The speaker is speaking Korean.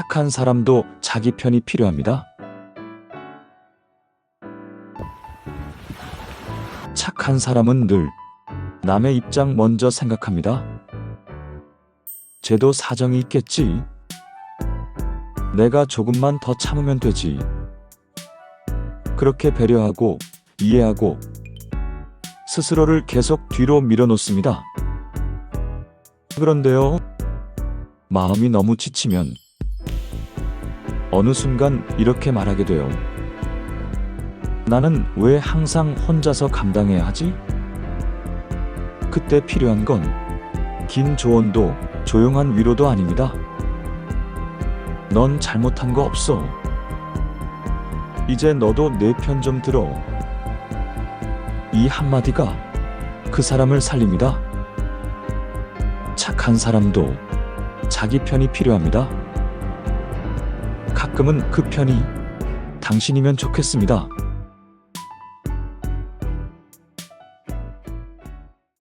착한 사람도 자기 편이 필요합니다. 착한 사람은 늘 남의 입장 먼저 생각합니다. 쟤도 사정이 있겠지. 내가 조금만 더 참으면 되지. 그렇게 배려하고 이해하고 스스로를 계속 뒤로 밀어놓습니다. 그런데요, 마음이 너무 지치면 어느 순간 이렇게 말하게 돼요. 나는 왜 항상 혼자서 감당해야 하지? 그때 필요한 건 긴 조언도 조용한 위로도 아닙니다. 넌 잘못한 거 없어. 이제 너도 내 편 좀 들어. 이 한마디가 그 사람을 살립니다. 착한 사람도 자기 편이 필요합니다. 가끔은 그 편이 당신이면 좋겠습니다.